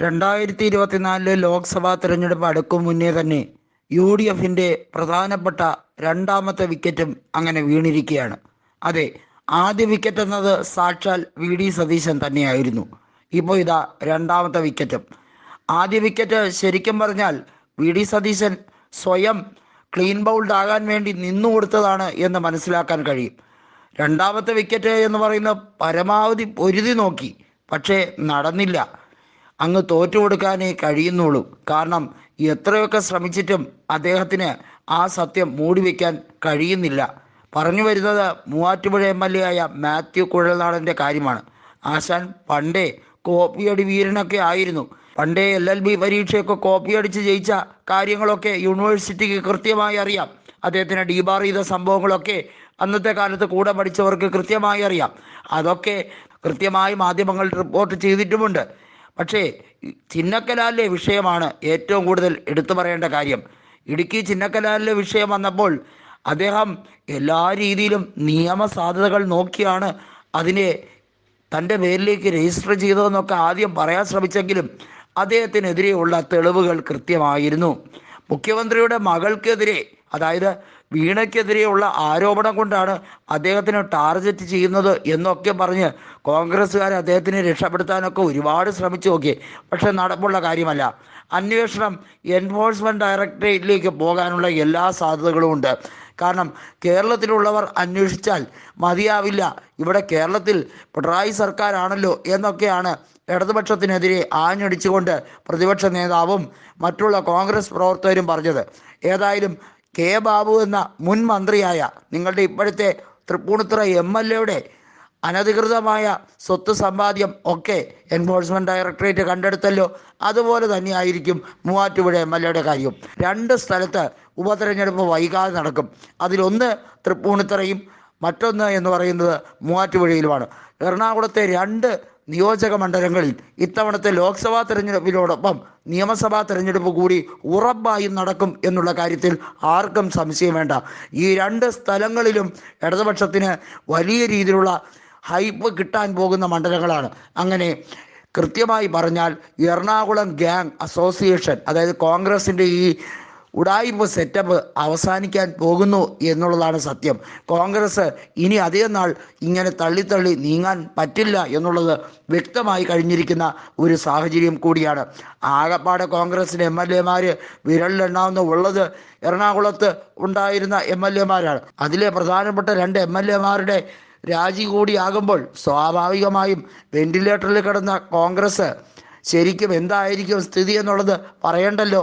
രണ്ടായിരത്തി ഇരുപത്തിനാലിലെ ലോക്സഭാ തെരഞ്ഞെടുപ്പ് അടുക്കും മുന്നേ തന്നെ യു ഡി എഫിന്റെ പ്രധാനപ്പെട്ട രണ്ടാമത്തെ വിക്കറ്റും അങ്ങനെ വീണിരിക്കുകയാണ്. അതെ ആദ്യ വിക്കറ്റ് എന്നത് സാക്ഷാൽ വി ഡി സതീശൻ തന്നെയായിരുന്നു. ഇപ്പോൾ ഇതാ രണ്ടാമത്തെ വിക്കറ്റും. ആദ്യ വിക്കറ്റ് ശരിക്കും പറഞ്ഞാൽ വി ഡി സതീശൻ സ്വയം ക്ലീൻ ബൗൾഡ് ആകാൻ വേണ്ടി നിന്നു കൊടുത്തതാണ് എന്ന് മനസ്സിലാക്കാൻ കഴിയും. രണ്ടാമത്തെ വിക്കറ്റ് എന്ന് പറയുന്ന പരമാവധി പൊരുതി നോക്കി. പക്ഷേ നടന്നില്ല. അങ്ങ് തോറ്റു കൊടുക്കാനേ കഴിയുന്നുള്ളൂ. കാരണം എത്രയൊക്കെ ശ്രമിച്ചിട്ടും അദ്ദേഹത്തിന് ആ സത്യം മൂടി വയ്ക്കാൻ കഴിയുന്നില്ല. പറഞ്ഞു വരുന്നത് മൂവാറ്റുപുഴ എം എൽ എ ആയ മാത്യു കുഴൽനാടന്റെ കാര്യമാണ്. ആശാൻ പണ്ടേ കോപ്പിയടി വീരനൊക്കെ ആയിരുന്നു. പണ്ടേ എൽ എൽ ബി പരീക്ഷയൊക്കെ കോപ്പിയടിച്ച് ജയിച്ച കാര്യങ്ങളൊക്കെ യൂണിവേഴ്സിറ്റിക്ക് കൃത്യമായി അറിയാം. അദ്ദേഹത്തിന് ഡീബാർ ചെയ്ത സംഭവങ്ങളൊക്കെ അന്നത്തെ കാലത്ത് കൂടെ പഠിച്ചവർക്ക് കൃത്യമായി അറിയാം. അതൊക്കെ കൃത്യമായി മാധ്യമങ്ങൾ റിപ്പോർട്ട് ചെയ്തിട്ടുമുണ്ട്. പക്ഷേ ചിന്നക്കലാലിലെ വിഷയമാണ് ഏറ്റവും കൂടുതൽ എടുത്തു പറയേണ്ട കാര്യം. ഇടുക്കി ചിന്നക്കലാലിലെ വിഷയം വന്നപ്പോൾ അദ്ദേഹം എല്ലാ രീതിയിലും നിയമസാധ്യതകൾ നോക്കിയാണ് അതിനെ തന്റെ പേരിലേക്ക് രജിസ്റ്റർ ചെയ്തതെന്നൊക്കെ ആദ്യം പറയാൻ ശ്രമിച്ചെങ്കിലും അദ്ദേഹത്തിനെതിരെയുള്ള തെളിവുകൾ കൃത്യമായിരുന്നു. മുഖ്യമന്ത്രിയുടെ മകൾക്കെതിരെ അതായത് വീണയ്ക്കെതിരെയുള്ള ആരോപണം കൊണ്ടാണ് അദ്ദേഹത്തിന് ടാർഗറ്റ് ചെയ്യുന്നത് എന്നൊക്കെ പറഞ്ഞ് കോൺഗ്രസ്സുകാർ അദ്ദേഹത്തിനെ രക്ഷപ്പെടുത്താനൊക്കെ ഒരുപാട് ശ്രമിച്ചു നോക്കി. പക്ഷെ നടപ്പുള്ള കാര്യമല്ല. അന്വേഷണം എൻഫോഴ്സ്മെന്റ് ഡയറക്ടറേറ്റിലേക്ക് പോകാനുള്ള എല്ലാ സാധ്യതകളും ഉണ്ട്. കാരണം കേരളത്തിലുള്ളവർ അന്വേഷിച്ചാൽ മതിയാവില്ല. ഇവിടെ കേരളത്തിൽ പിണറായി സർക്കാരാണല്ലോ എന്നൊക്കെയാണ് ഇടതുപക്ഷത്തിനെതിരെ ആഞ്ഞടിച്ചുകൊണ്ട് പ്രതിപക്ഷ നേതാവും മറ്റുള്ള കോൺഗ്രസ് പ്രവർത്തകരും പറഞ്ഞത്. ഏതായാലും കെ ബാബു എന്ന മുൻ മന്ത്രിയായ നിങ്ങളുടെ ഇപ്പോഴത്തെ തൃപ്പൂണിത്തുറ എം എൽ എയുടെ അനധികൃതമായ സ്വത്ത് സമ്പാദ്യം ഒക്കെ എൻഫോഴ്സ്മെന്റ് ഡയറക്ടറേറ്റ് കണ്ടെടുത്തല്ലോ. അതുപോലെ തന്നെയായിരിക്കും മൂവാറ്റുപുഴ എം എൽ എയുടെ കാര്യം രണ്ട് സ്ഥലത്ത് ഉപതെരഞ്ഞെടുപ്പ് വൈകാതെ നടക്കും. അതിലൊന്ന് തൃപ്പൂണിത്തുറയും മറ്റൊന്ന് എന്ന് പറയുന്നത് മൂവാറ്റുപുഴയിലുമാണ്. എറണാകുളത്തെ രണ്ട് നിയോജക മണ്ഡലങ്ങളിൽ ഇത്തവണത്തെ ലോക്സഭാ തെരഞ്ഞെടുപ്പിനോടൊപ്പം നിയമസഭാ തെരഞ്ഞെടുപ്പ് കൂടി ഉറപ്പായും നടക്കും എന്നുള്ള കാര്യത്തിൽ ആർക്കും സംശയം വേണ്ട. ഈ രണ്ട് സ്ഥലങ്ങളിലും ഇടതുപക്ഷത്തിന് വലിയ രീതിയിലുള്ള ഹൈപ്പ് കിട്ടാൻ പോകുന്ന മണ്ഡലങ്ങളാണ്. അങ്ങനെ കൃത്യമായി പറഞ്ഞാൽ എറണാകുളം ഗ്യാങ് അസോസിയേഷൻ അതായത് കോൺഗ്രസിന്റെ ഈ ഉടായ്പ സെറ്റപ്പ് അവസാനിക്കാൻ പോകുന്നു എന്നുള്ളതാണ് സത്യം. കോൺഗ്രസ് ഇനി അധികം നാൾ ഇങ്ങനെ തള്ളിത്തള്ളി നീങ്ങാൻ പറ്റില്ല എന്നുള്ളത് വ്യക്തമായി കഴിഞ്ഞിരിക്കുന്ന ഒരു സാഹചര്യം കൂടിയാണ്. ആകപ്പാടെ കോൺഗ്രസിന് എം എൽ എമാർ വിരലിലെണ്ണാവുന്ന ഉള്ളത് എറണാകുളത്ത് ഉണ്ടായിരുന്ന എം എൽ എമാരാണ്. അതിലെ പ്രധാനപ്പെട്ട രണ്ട് എം എൽ എമാരുടെ രാജി കൂടിയാകുമ്പോൾ സ്വാഭാവികമായും വെന്റിലേറ്ററിൽ കിടന്ന കോൺഗ്രസ് ശരിക്കും എന്തായിരിക്കും സ്ഥിതി എന്നുള്ളത് പറയണ്ടല്ലോ.